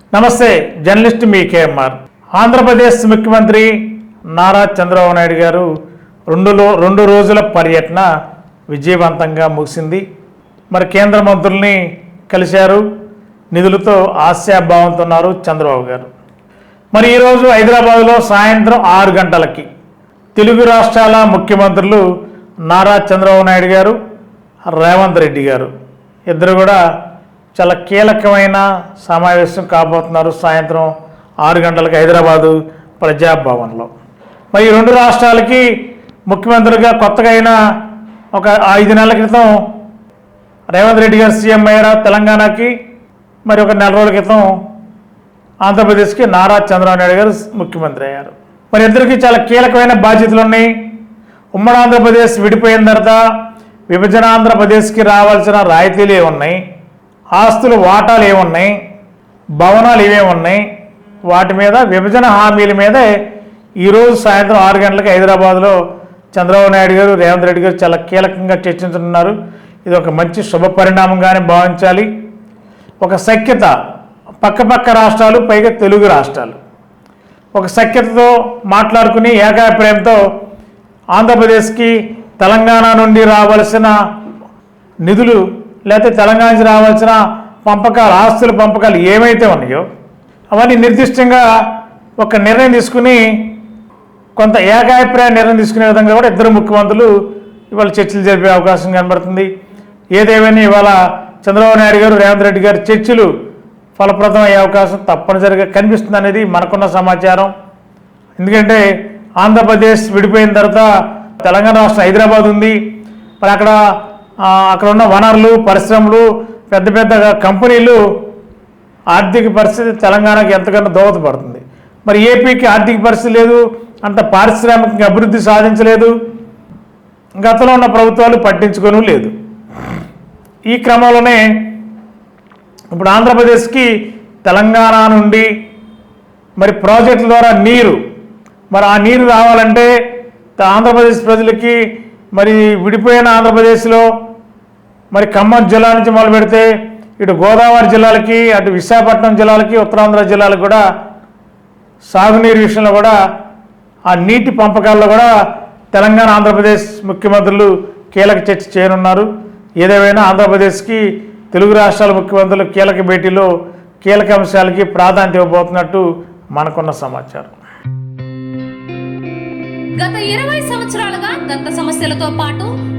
నమస్తే జర్నలిస్ట్ మీ కేఎంఆర్. ఆంధ్రప్రదేశ్ ముఖ్యమంత్రి నారా చంద్రబాబు నాయుడు గారు రెండులో రెండు రోజుల పర్యటన విజయవంతంగా ముగిసింది. మరి కేంద్ర మంత్రుల్ని కలిశారు. నిధులతో ఆశాభావంతో ఉన్నారు చంద్రబాబు గారు. మరి ఈరోజు హైదరాబాద్లో సాయంత్రం ఆరు గంటలకి తెలుగు రాష్ట్రాల ముఖ్యమంత్రులు నారా చంద్రబాబు నాయుడు గారు రేవంత్ రెడ్డి గారు. ఇద్దరు కూడా చాలా కీలకమైన సమావేశం కాబోతున్నారు సాయంత్రం ఆరు గంటలకు హైదరాబాదు ప్రజాభవన్లో. మరి ఈ రెండు రాష్ట్రాలకి ముఖ్యమంత్రిగా కొత్తగా అయిన ఒక ఐదు నెలల క్రితం రేవంత్ రెడ్డి గారు సీఎం అయ్యారా తెలంగాణకి మరి ఒక నెల రోజుల క్రితం ఆంధ్రప్రదేశ్కి నారా చంద్రబాబు నాయుడు గారు ముఖ్యమంత్రి అయ్యారు. మరి ఇద్దరికి చాలా కీలకమైన బాధ్యతలు ఉన్నాయి. ఉమ్మడి ఆంధ్రప్రదేశ్ విడిపోయిన తర్వాత విభజన ఆంధ్రప్రదేశ్కి రావాల్సిన రాయితీలు ఉన్నాయి. ఆస్తులు వాటాలు ఏమున్నాయి? భవనాలు ఏమేమి ఉన్నాయి? వాటి మీద విభజన హామీల మీదే ఈరోజు సాయంత్రం ఆరు గంటలకు హైదరాబాద్లో చంద్రబాబు నాయుడు గారు రేవంత్ రెడ్డి గారు చాలా కీలకంగా చర్చించుతున్నారు ఇది ఒక మంచి శుభ పరిణామంగానే భావించాలి. ఒక సఖ్యత పక్కపక్క రాష్ట్రాలు పైగా తెలుగు రాష్ట్రాలు. ఒక సఖ్యతతో మాట్లాడుకుని ఏకాభిప్రాయంతో ఆంధ్రప్రదేశ్కి తెలంగాణ నుండి రావాల్సిన నిధులు లేకపోతే తెలంగాణ నుంచి రావాల్సిన పంపకాలు ఆస్తుల పంపకాలు ఏమైతే ఉన్నాయో అవన్నీ నిర్దిష్టంగా ఒక నిర్ణయం తీసుకుని కొంత ఏకాభిప్రాయ నిర్ణయం తీసుకునే విధంగా కూడా ఇద్దరు ముఖ్యమంత్రులు ఇవాళ చర్చలు జరిపే అవకాశం కనబడుతుంది. ఏదేమైనా ఇవాళ చంద్రబాబు నాయుడు గారు రేవంత్ రెడ్డి గారు చర్చలు ఫలప్రదం అయ్యే అవకాశం తప్పనిసరిగా కనిపిస్తుంది అనేది మనకున్న సమాచారం. ఎందుకంటే ఆంధ్రప్రదేశ్ విడిపోయిన తర్వాత తెలంగాణ రాష్ట్రం హైదరాబాద్ ఉంది. మరి అక్కడ అక్కడ ఉన్న వనరులు పరిశ్రమలు పెద్ద పెద్ద కంపెనీలు ఆర్థిక పరిస్థితి తెలంగాణకి ఎంతకన్నా దోహదపడుతుంది. మరి ఏపీకి ఆర్థిక పరిస్థితి లేదు అంత పారిశ్రామిక అభివృద్ధి సాధించలేదు. గతంలో ఉన్న ప్రభుత్వాలు పట్టించుకోను లేదు. ఈ క్రమంలోనే ఇప్పుడు ఆంధ్రప్రదేశ్కి తెలంగాణ నుండి మరి ప్రాజెక్టుల ద్వారా నీరు మరి ఆ నీరు రావాలంటే ఆంధ్రప్రదేశ్ ప్రజలకి మరి విడిపోయిన ఆంధ్రప్రదేశ్లో మరి ఖమ్మం జిల్లా నుంచి మొదలు పెడితే ఇటు గోదావరి జిల్లాలకి అటు విశాఖపట్నం జిల్లాలకి ఉత్తరాంధ్ర జిల్లాలకు కూడా సాగునీరు విషయంలో కూడా ఆ నీటి పంపకాల్లో కూడా తెలంగాణ ఆంధ్రప్రదేశ్ ముఖ్యమంత్రులు కీలక చర్చ చేయనున్నారు. ఏదేమైనా ఆంధ్రప్రదేశ్కి తెలుగు రాష్ట్రాల ముఖ్యమంత్రులు కీలక భేటీలో కీలక అంశాలకి ప్రాధాన్యత ఇవ్వబోతున్నట్టు మనకున్న సమాచారం. గత ఇరవై సంవత్సరాలుగా దంత సమస్యలతో పాటు